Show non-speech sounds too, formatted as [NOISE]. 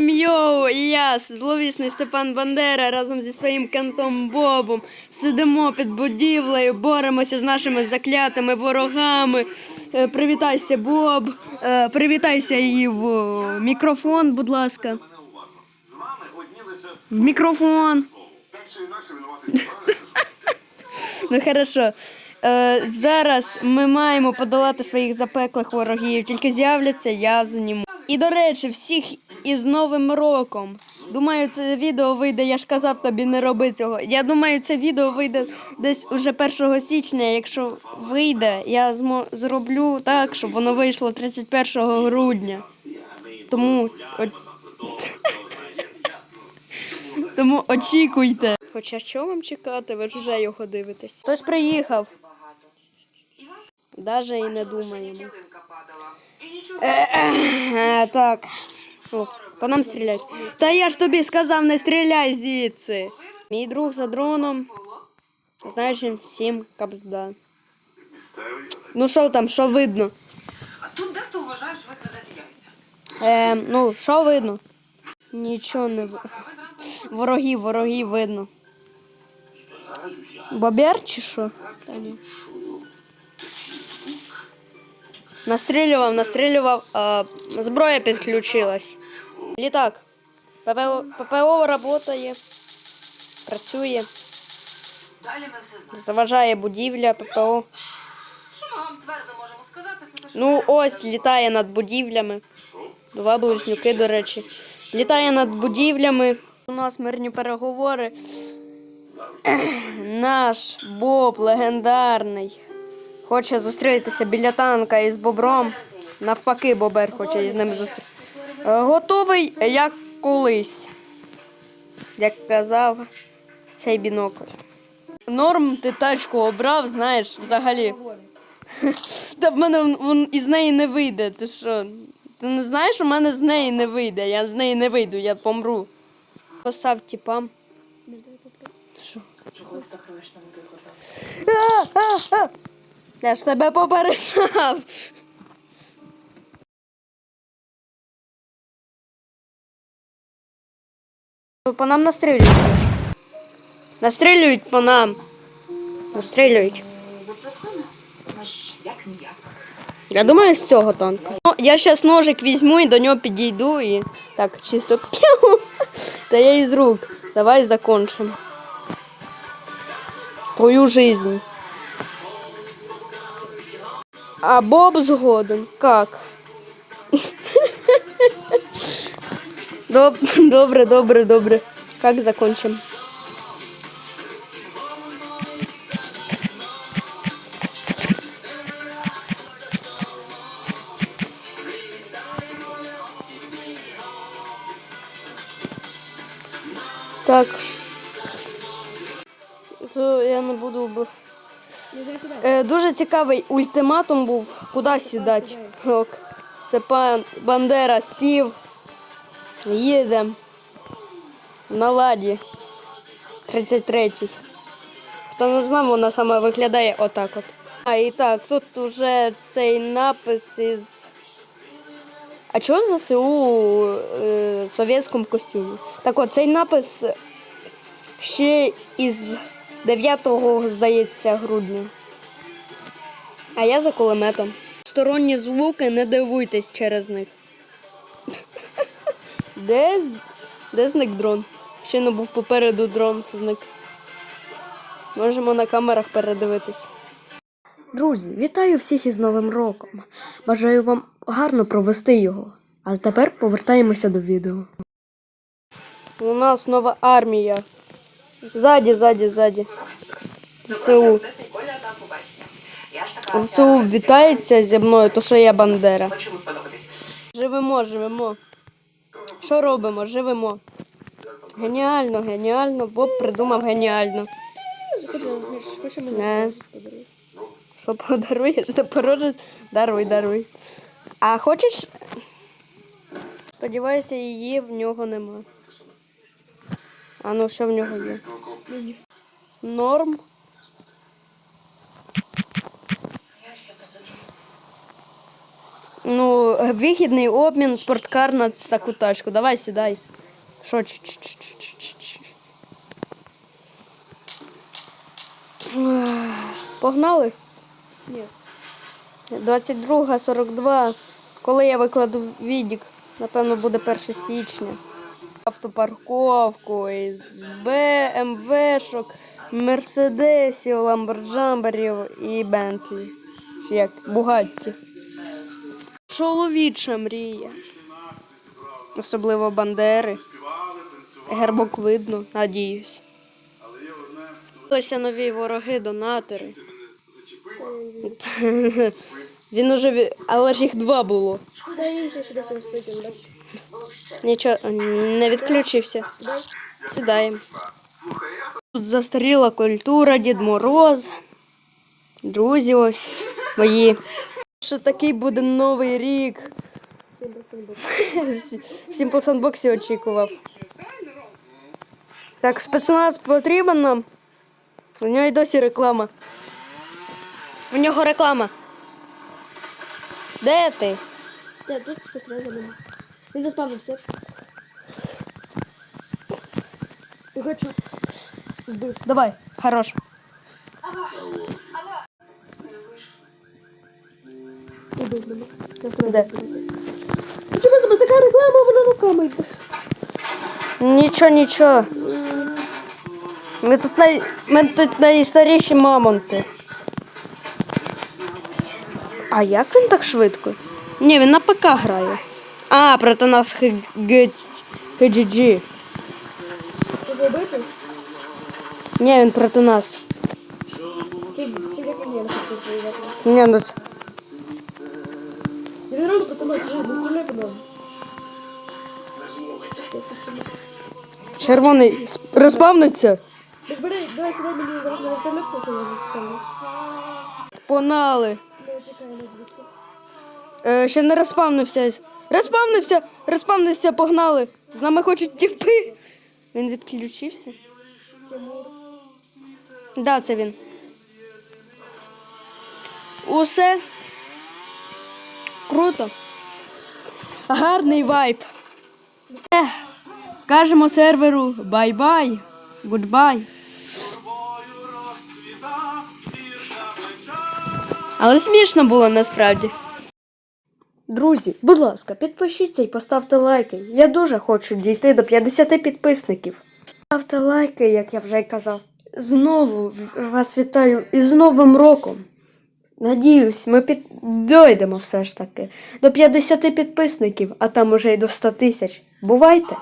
Йоу, я, зловісний Степан Бандера, разом зі своїм кантом Бобом сидимо під будівлею, боремося з нашими заклятими ворогами. Е, Привітайся, Боб. Е, Привітайся і в мікрофон, будь ласка. В мікрофон. [LAUGHS] Ну хорошо. Е, зараз ми маємо подолати своїх запеклих ворогів. Тільки з'являться, я зніму. І до речі, всіх із Новим роком. Думаю, це відео вийде. Я ж казав тобі не роби цього. Я думаю, це відео вийде десь уже 1 січня. Якщо вийде, я зроблю так, щоб воно вийшло 31 грудня. Тому. [LAUGHS] Тому очікуйте. Хоча що вам чекати, ви ж вже його дивитесь. Хтось приїхав. Даже і не думаємо. Так. О, по нам стріляють. Та я ж тобі сказав, не стріляй звідси. Мій друг за дроном. Значить, сім капзда. Ну що там, що видно? А тут дехто вважає, що ви крадете яйця. Е, ну, що видно? Нічого не видно. Ворогів, ворогів видно. Бобер чи що? Та ні. Настрілював, настрілював, а зброя підключилась. Літак. ППО, ППО працює. Працює. Далі ми все знаємо. Заважає будівля ППО. Що ми вам твердо можемо сказати, це те, що Ну, ось літає над будівлями. Два близнюки, до речі. Літає над будівлями. У нас мирні переговори. Наш Боб легендарний. Хоче зустрітися біля танка із бобром. Навпаки, Бобер хоче із ними зустрітися. Готовий, як колись. Як казав цей бінокль. Норм ти тачку обрав, знаєш, взагалі. [LAUGHS] Та в мене он із неї не вийде. Ти що? Ти не знаєш, у мене з неї не вийде. Я з неї не вийду, я помру. Постав тіпам. Що? Я ж тебе попереджав. По нам настрілюють. Настрілюють по нам. Настрілюють. Я думаю, з цього танка. Ну, я зараз ножик візьму і до нього підійду і так чисто. Та я із рук. Давай закончимо. Твою жизнь. А Боб згоден. Как? Доб- [LAUGHS] Добре, добре, добре. Как закончим? Так. То я не буду. б- Е, дуже цікавий ультиматум був. Куди сідати? Степан Бандера сів. Їдем. На ладі. 33-й. Хто не знав, вона саме виглядає отак от. А і так, тут вже цей напис із. А чого ЗСУ у е, совєтському костюмі? Так от, цей напис ще із 9, здається, грудня. А я за кулеметом. Сторонні звуки, не дивуйтесь через них. Де, де зник дрон? Ще не був попереду дрон, зник. Можемо на камерах передивитись. Друзі, вітаю всіх із Новим роком. Бажаю вам гарно провести його. А тепер повертаємося до відео. У нас нова армія. Ззаді, ззаді, ззаді. ЗСУ. ЗСУ вітається зі мною, то що я Бандера. Живемо, живемо. Що робимо? Живемо. Геніально, геніально. Боб придумав геніально. Не. Що подаруєш? Запорожець? Даруй, даруй. А хочеш? Сподіваюся, її в нього нема. А ну що в нього є? Норм. Я ще посиджу. Ну, вигідний обмін, спорткар на таку тачку. Давай сідай. Що? Погнали? Ні. 22, 42. Коли я викладу відік, напевно, буде 1 січня. Автопарковку із БМВшок, Мерседесів, Ламборджамберів і Бентлі. Чи як Бугатті. Чоловіча мрія. Особливо Бандери. Гербок видно, надіюсь. З'явилися нові вороги, донатори. [LAUGHS] Він уже, але ж їх два було. Нічого, не відключився. Сідаємо. Тут застаріла культура, Дід Мороз. Друзі ось мої. Що такий буде новий рік. 7% боксі очікував. Так, спецназ потрібен нам. У нього й досі реклама. У нього реклама. Де ти? Так, тут спостереження нема. Він заспавнився. Я хочу. Давай, хорош. Мене. Де? Чому себе така реклама, вона руками йде? Нічого, нічого. Ми тут, най... Ми тут найстаріші мамонти. А як він так швидко? Ні, він на ПК грає. А, проти нас HGG. Ні, він проти нас. Ні, ну це... Нас, не стріляй по нам. червоний розпавниться. Бери, давай сідай мені зараз на вертольот, я тебе. Понали. Ми чекаємо звідси. Е, ще не розпавнився. Розпавнився! Розпавнився, погнали. З нами хочуть тіпи. Він відключився. Тимур. Да, це він. Усе. Круто. Гарний вайб. Е, кажемо серверу бай-бай. Гудбай. Але смішно було насправді. Друзі, будь ласка, підпишіться і поставте лайки. Я дуже хочу дійти до 50 підписників. Ставте лайки, як я вже й казав. Знову вас вітаю і з Новим роком. Надіюсь, ми під... дойдемо все ж таки до 50 підписників, а там уже й до 100 тисяч. Бувайте!